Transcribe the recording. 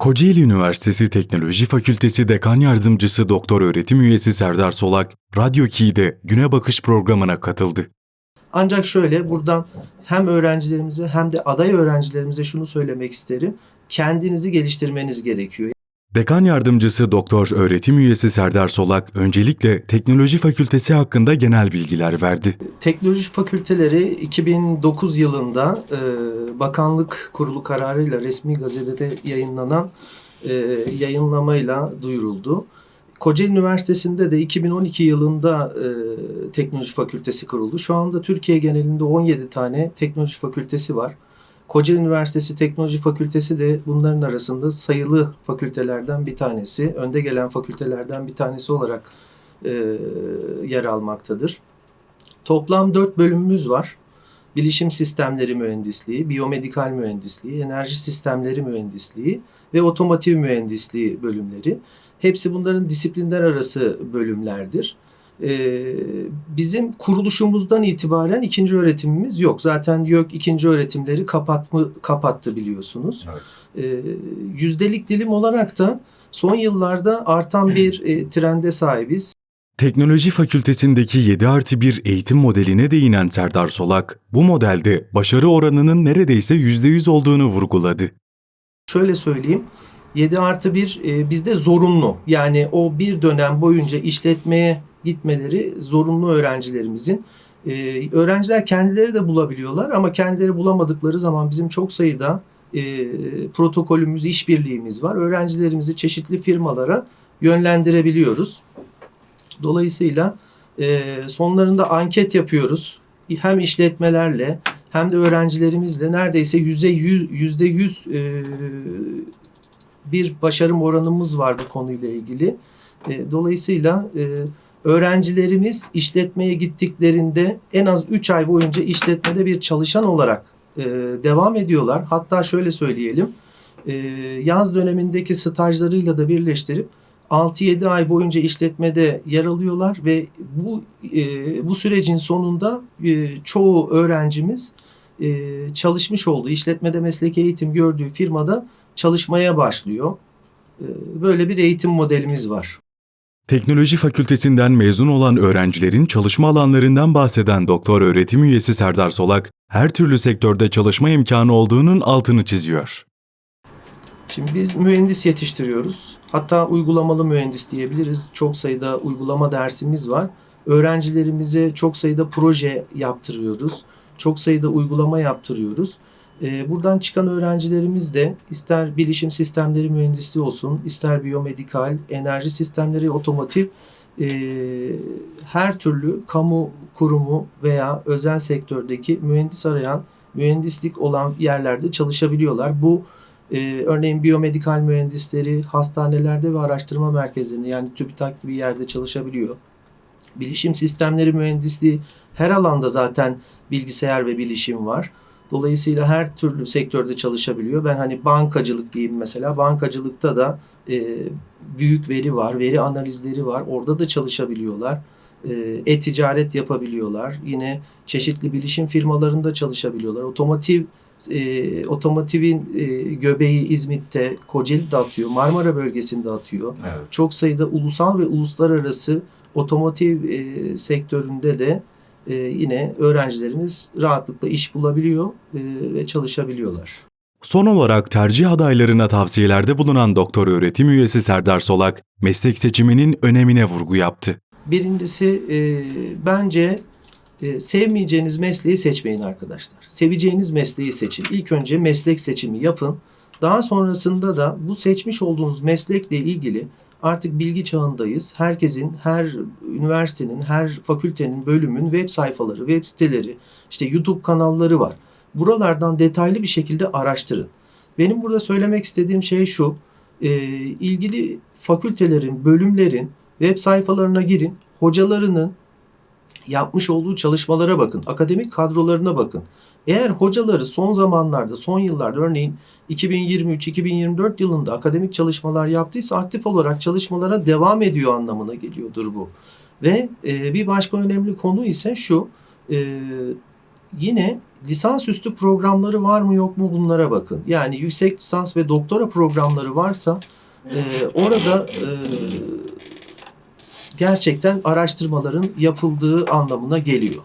Kocaeli Üniversitesi Teknoloji Fakültesi Dekan Yardımcısı Doktor Öğretim Üyesi Serdar Solak, Radyo Key'de Güne Bakış programına katıldı. Ancak şöyle buradan hem öğrencilerimize hem de aday öğrencilerimize şunu söylemek isterim. Kendinizi geliştirmeniz gerekiyor. Dekan Yardımcısı Doktor Öğretim Üyesi Serdar Solak, öncelikle Teknoloji Fakültesi hakkında genel bilgiler verdi. Teknoloji fakülteleri 2009 yılında e, bakanlık kurulu kararıyla resmi gazetede yayınlanan e, yayınlamayla duyuruldu. Kocaeli Üniversitesi'nde de 2012 yılında e, teknoloji fakültesi kuruldu. Şu anda Türkiye genelinde 17 tane teknoloji fakültesi var. Kocaeli Üniversitesi Teknoloji Fakültesi de bunların arasında sayılı fakültelerden bir tanesi, önde gelen fakültelerden bir tanesi olarak e, yer almaktadır. Toplam 4 bölümümüz var. Bilişim Sistemleri Mühendisliği, Biyomedikal Mühendisliği, Enerji Sistemleri Mühendisliği ve Otomotiv Mühendisliği bölümleri. Hepsi bunların disiplinler arası bölümlerdir. Ee, bizim kuruluşumuzdan itibaren ikinci öğretimimiz yok. Zaten YÖK ikinci öğretimleri kapatma, kapattı biliyorsunuz. Ee, yüzdelik dilim olarak da son yıllarda artan bir e, trende sahibiz. Teknoloji Fakültesindeki 7 artı 1 eğitim modeline değinen Serdar Solak, bu modelde başarı oranının neredeyse %100 olduğunu vurguladı. Şöyle söyleyeyim. 7 artı 1 e, bizde zorunlu. Yani o bir dönem boyunca işletmeye gitmeleri zorunlu öğrencilerimizin. E, öğrenciler kendileri de bulabiliyorlar ama kendileri bulamadıkları zaman bizim çok sayıda e, protokolümüz, işbirliğimiz var. Öğrencilerimizi çeşitli firmalara yönlendirebiliyoruz. Dolayısıyla e, sonlarında anket yapıyoruz. Hem işletmelerle hem de öğrencilerimizle neredeyse yüzde yüz, yüzde yüz e, bir başarım oranımız var bu konuyla ilgili. E, dolayısıyla e, öğrencilerimiz işletmeye gittiklerinde en az 3 ay boyunca işletmede bir çalışan olarak e, devam ediyorlar. Hatta şöyle söyleyelim, e, yaz dönemindeki stajlarıyla da birleştirip 6-7 ay boyunca işletmede yer alıyorlar ve bu e, bu sürecin sonunda e, çoğu öğrencimiz e, çalışmış olduğu işletmede meslek eğitim gördüğü firmada çalışmaya başlıyor. E, böyle bir eğitim modelimiz var. Teknoloji Fakültesinden mezun olan öğrencilerin çalışma alanlarından bahseden doktor öğretim üyesi Serdar Solak, her türlü sektörde çalışma imkanı olduğunun altını çiziyor. Şimdi biz mühendis yetiştiriyoruz. Hatta uygulamalı mühendis diyebiliriz. Çok sayıda uygulama dersimiz var. Öğrencilerimize çok sayıda proje yaptırıyoruz. Çok sayıda uygulama yaptırıyoruz. Ee, buradan çıkan öğrencilerimiz de ister bilişim sistemleri mühendisliği olsun, ister biyomedikal, enerji sistemleri, otomotiv e, her türlü kamu kurumu veya özel sektördeki mühendis arayan, mühendislik olan yerlerde çalışabiliyorlar. Bu ee, örneğin biyomedikal mühendisleri hastanelerde ve araştırma merkezlerinde yani TÜBİTAK gibi yerde çalışabiliyor. Bilişim sistemleri mühendisliği her alanda zaten bilgisayar ve bilişim var. Dolayısıyla her türlü sektörde çalışabiliyor. Ben hani bankacılık diyeyim mesela. Bankacılıkta da e, büyük veri var, veri analizleri var. Orada da çalışabiliyorlar. E, e-ticaret yapabiliyorlar. Yine çeşitli bilişim firmalarında çalışabiliyorlar. Otomotiv e, otomotivin e, göbeği İzmit'te, Kocaeli'de atıyor, Marmara bölgesinde atıyor. Evet. Çok sayıda ulusal ve uluslararası otomotiv e, sektöründe de e, yine öğrencilerimiz rahatlıkla iş bulabiliyor e, ve çalışabiliyorlar. Son olarak tercih adaylarına tavsiyelerde bulunan doktor öğretim üyesi Serdar Solak, meslek seçiminin önemine vurgu yaptı. Birincisi e, bence e, sevmeyeceğiniz mesleği seçmeyin arkadaşlar. Seveceğiniz mesleği seçin. İlk önce meslek seçimi yapın. Daha sonrasında da bu seçmiş olduğunuz meslekle ilgili artık bilgi çağındayız. Herkesin, her üniversitenin, her fakültenin, bölümün web sayfaları, web siteleri, işte YouTube kanalları var. Buralardan detaylı bir şekilde araştırın. Benim burada söylemek istediğim şey şu. E, ilgili fakültelerin, bölümlerin web sayfalarına girin. Hocalarının yapmış olduğu çalışmalara bakın. Akademik kadrolarına bakın. Eğer hocaları son zamanlarda, son yıllarda örneğin 2023-2024 yılında akademik çalışmalar yaptıysa aktif olarak çalışmalara devam ediyor anlamına geliyordur bu. Ve e, bir başka önemli konu ise şu, e, yine lisansüstü programları var mı yok mu bunlara bakın. Yani yüksek lisans ve doktora programları varsa e, orada e, gerçekten araştırmaların yapıldığı anlamına geliyor.